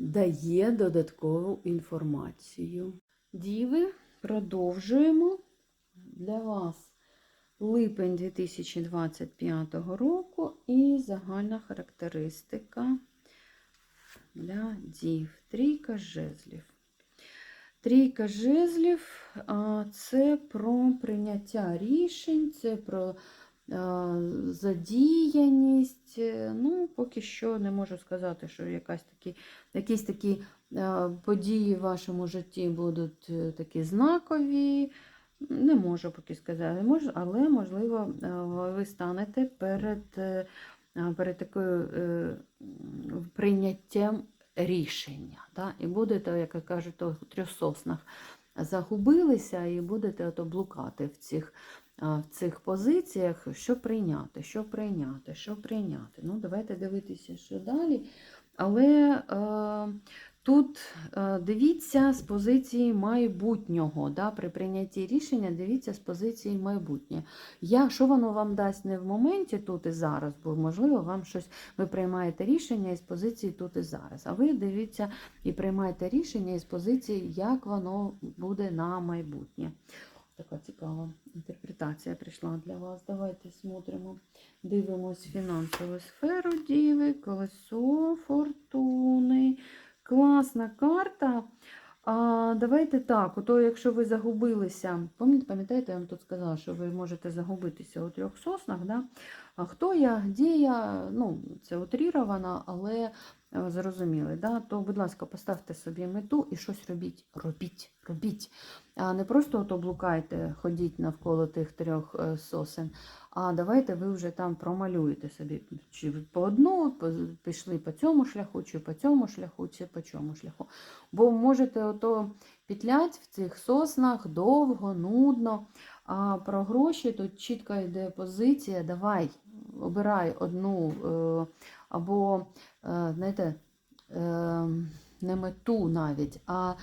дає додаткову інформацію. Діви, продовжуємо для вас липень 2025 року і загальна характеристика для дів. Трійка жезлів. Трійка жезлів це про прийняття рішень, це про задіяність. Е, Ну, поки що не можу сказати, що якась такі, якісь такі події в вашому житті будуть е, такі знакові. Не можу поки сказати, але, можливо, е, ви станете перед, е, перед такою е, прийняттям рішення. Да? І будете, як я кажу, в трьох соснах загубилися і будете ото блукати в цих, в цих позиціях, що прийняти, що прийняти, що прийняти. Ну, давайте дивитися, що далі. Але е, тут е, дивіться з позиції майбутнього. Да? При прийнятті рішення дивіться з позиції майбутнє. Я, що воно вам дасть не в моменті тут і зараз, бо, можливо, вам щось ви приймаєте рішення із позиції тут і зараз. А ви дивіться і приймаєте рішення із позиції, як воно буде на майбутнє. Така цікава інтерпретація прийшла для вас. Давайте смотримо, дивимось фінансову сферу Діви, колесо фортуни. Класна карта. А, Давайте так, ото якщо ви загубилися, пам'ятаєте, я вам тут сказала, що ви можете загубитися у трьох соснах. Да? А хто я, де я, ну, це утріровано, але зрозуміли, да? то, будь ласка, поставте собі мету і щось робіть. Робіть, робіть. А не просто ото блукайте, ходіть навколо тих трьох е, сосен, а давайте ви вже там промалюєте собі, чи по одну пішли по цьому шляху, чи по цьому шляху, чи по чому шляху. Бо можете ото петлять в цих соснах довго, нудно. А про гроші тут чітко йде позиція. Давай, обирай одну е, або, е, знаєте, е, не мету навіть, а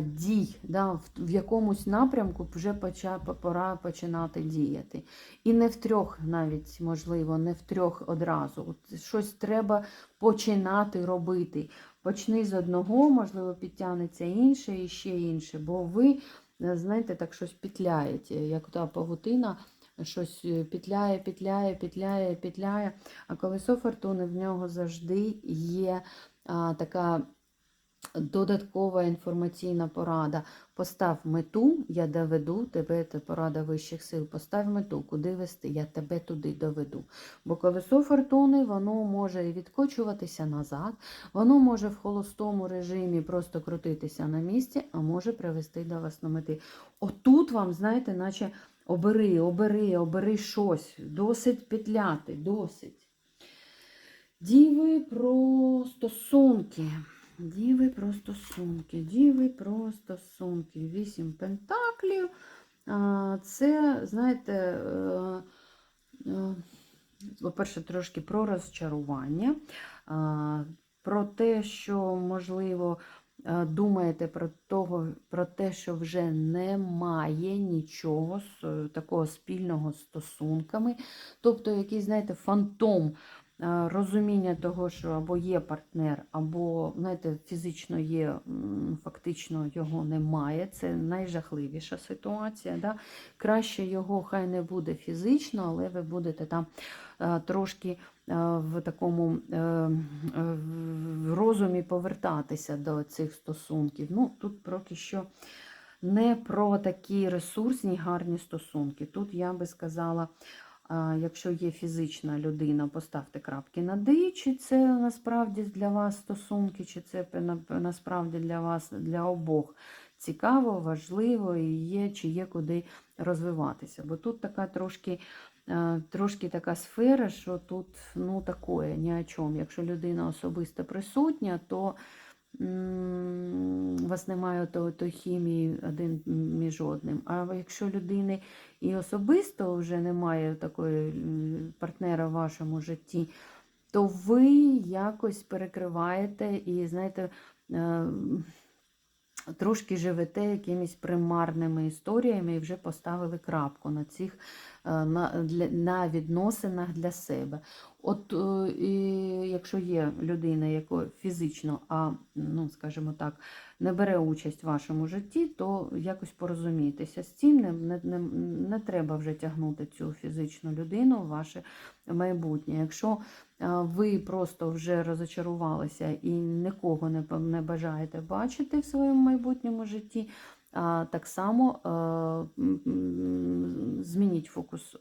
дій, да, в, якомусь напрямку вже поча, пора починати діяти. І не в трьох навіть, можливо, не в трьох одразу. От щось треба починати робити. Почни з одного, можливо, підтягнеться інше і ще інше, бо ви, знаєте, так щось петляєте, як та павутина, щось е, петляє, петляє, петляє, петляє. А колесо фортуни в нього завжди є а, така додаткова інформаційна порада. Постав мету, я доведу тебе, це порада вищих сил. Постав мету, куди вести, я тебе туди доведу. Бо колесо фортуни воно може відкочуватися назад, воно може в холостому режимі просто крутитися на місці, а може привести до вас на мети. Отут вам, знаєте, наче обери, обери, обери щось, досить петляти, досить. Діви про стосунки. Діви про стосунки, діви про стосунки. Вісім пентаклів. Це, знаєте, е, е, по-перше, трошки про розчарування, про те, що, можливо, думаєте про, того, про те, що вже немає нічого з, е, такого спільного з стосунками. Тобто якийсь, знаєте, фантом е, розуміння того, що або є партнер, або, знаєте, фізично є, фактично його немає. Це найжахливіша ситуація. Да? Краще його хай не буде фізично, але ви будете там е, трошки е, в такому е, е, в розумі повертатися до цих стосунків. Ну, тут поки що не про такі ресурсні гарні стосунки. Тут я би сказала, якщо є фізична людина, поставте крапки на «ди», чи це насправді для вас стосунки, чи це насправді для вас для обох цікаво, важливо і є, чи є куди розвиватися. Бо тут така трошки, трошки така сфера, що тут ну, такое, ні о чому. Якщо людина особисто присутня, то у вас немає той, той хімії один між одним. А якщо людини і особисто вже немає такої партнера в вашому житті, то ви якось перекриваєте і, знаєте, е, трошки живете якимись примарними історіями і вже поставили крапку на цих е, на, на відносинах для себе. От е, і якщо є людина, яка фізично, а ну, скажімо так, не бере участь в вашому житті, то якось порозумітися з цим. Не, не, не, не треба вже тягнути цю фізичну людину в ваше майбутнє. Якщо ви просто вже розочарувалися і нікого не, не бажаєте бачити в своєму майбутньому житті, так само змініть фокус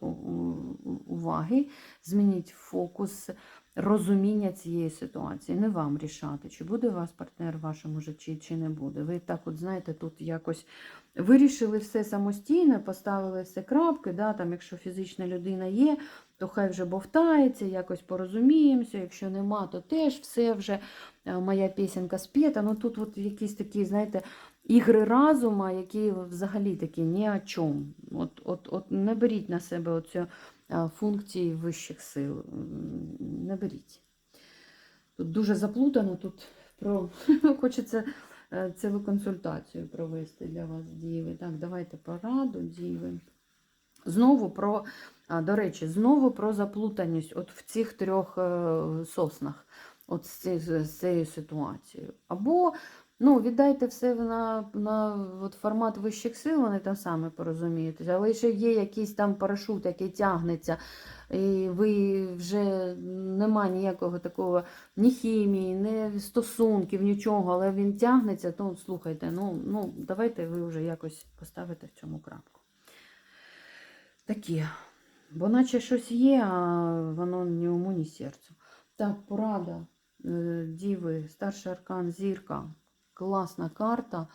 уваги, змініть фокус розуміння цієї ситуації. Не вам рішати, чи буде у вас партнер в вашому житті, чи не буде. Ви так, от знаєте, тут якось вирішили все самостійно, поставили все крапки. Да, там, якщо фізична людина є, то хай вже бовтається, якось порозуміємося. Якщо нема, то теж все вже е, моя пісенька спєта. Ну тут от якісь такі, знаєте, ігри разума, які взагалі такі ні о чому. От, от, от не беріть на себе оцю функції вищих сил. Не беріть. Тут дуже заплутано, тут про хочеться е, цілу консультацію провести для вас, діви. Так, давайте пораду, діви. Знову про, до речі, знову про заплутаність от в цих трьох е, соснах, от з цією ситуацією. Або ну, віддайте все на, на от формат вищих сил, вони там саме порозумієтеся, але ще є якийсь там парашут, який тягнеться, і ви вже нема ніякого такого ні хімії, ні стосунків, нічого, але він тягнеться, то слухайте, ну, ну давайте ви вже якось поставите в цьому крапку. Такі. Бо наче щось є, а воно ні уму, ні серцю. Так, порада. Е, Діви, старший аркан зірка. Класна карта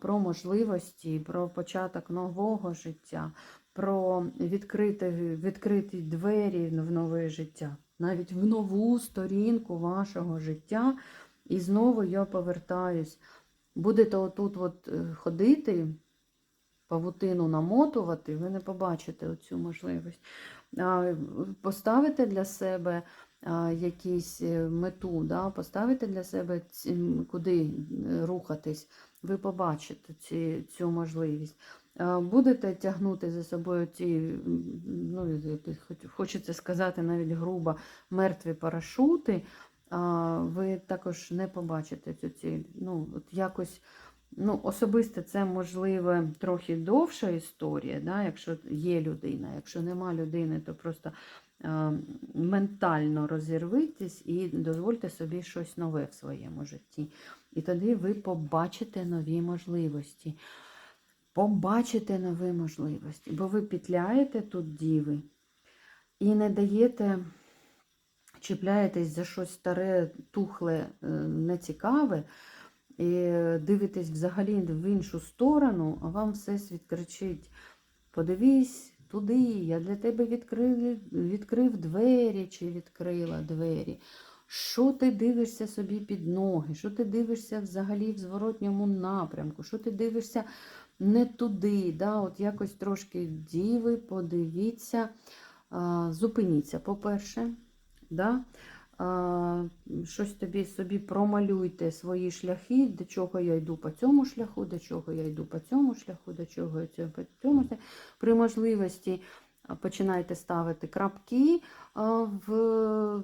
про можливості, про початок нового життя, про відкрити, відкриті двері в нове життя, навіть в нову сторінку вашого життя. І знову я повертаюсь. Будете отут от е, ходити, павутину намотувати, ви не побачите оцю можливість. Поставите для себе якісь е, мету, да? поставите для себе куди е, рухатись, ви побачите ці, цю можливість. Будете тягнути за собою ці, ну, хочеться сказати навіть грубо, мертві парашути, ви також не побачите цю ціль. Ну, от якось Ну, особисто це можливо трохи довша історія, да, якщо є людина. Якщо нема людини, то просто ментально розірвитесь і дозвольте собі щось нове в своєму житті. І тоді ви побачите нові можливості. Побачите нові можливості, бо ви петляєте тут діви і не даєте, чіпляєтесь за щось старе, тухле, е, нецікаве і дивитесь взагалі в іншу сторону, а вам всесвіт кричить: подивись туди, я для тебе відкрив, відкрив двері чи відкрила двері. Що ти дивишся собі під ноги? Що ти дивишся взагалі в зворотньому напрямку? Що ти дивишся не туди? Да? От якось трошки діви, подивіться, зупиніться, по-перше. Да? Щось тобі собі промалюйте свої шляхи, до чого я йду по цьому шляху, до чого я йду по цьому шляху, до чого я йду по цьому шляху. При можливості а, починайте ставити крапки в,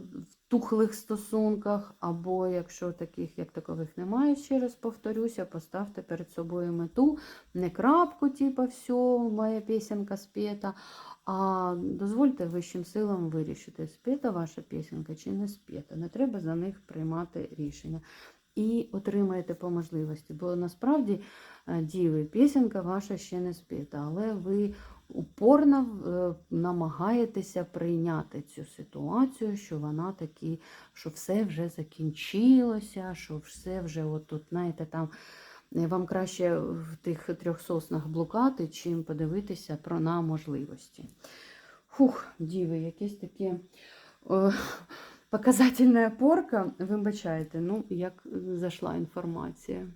тухлих стосунках, або якщо таких, як такових немає, ще раз повторюся, поставте перед собою мету, не крапку, типу, все, моя пісенька спета, а дозвольте вищим силам вирішити, спета ваша пісенька чи не спета. Не треба за них приймати рішення. і отримаєте по можливості. Бо насправді е, діви, пісенька ваша ще не спіта, але ви упорно е, намагаєтеся прийняти цю ситуацію, що вона таки, що все вже закінчилося, що все вже от тут, знаєте, там. е, Вам краще в тих трьох соснах блукати, чим подивитися про на можливості. Фух, діви, якесь таке е, показательна порка. Вибачайте, ну, як зайшла інформація.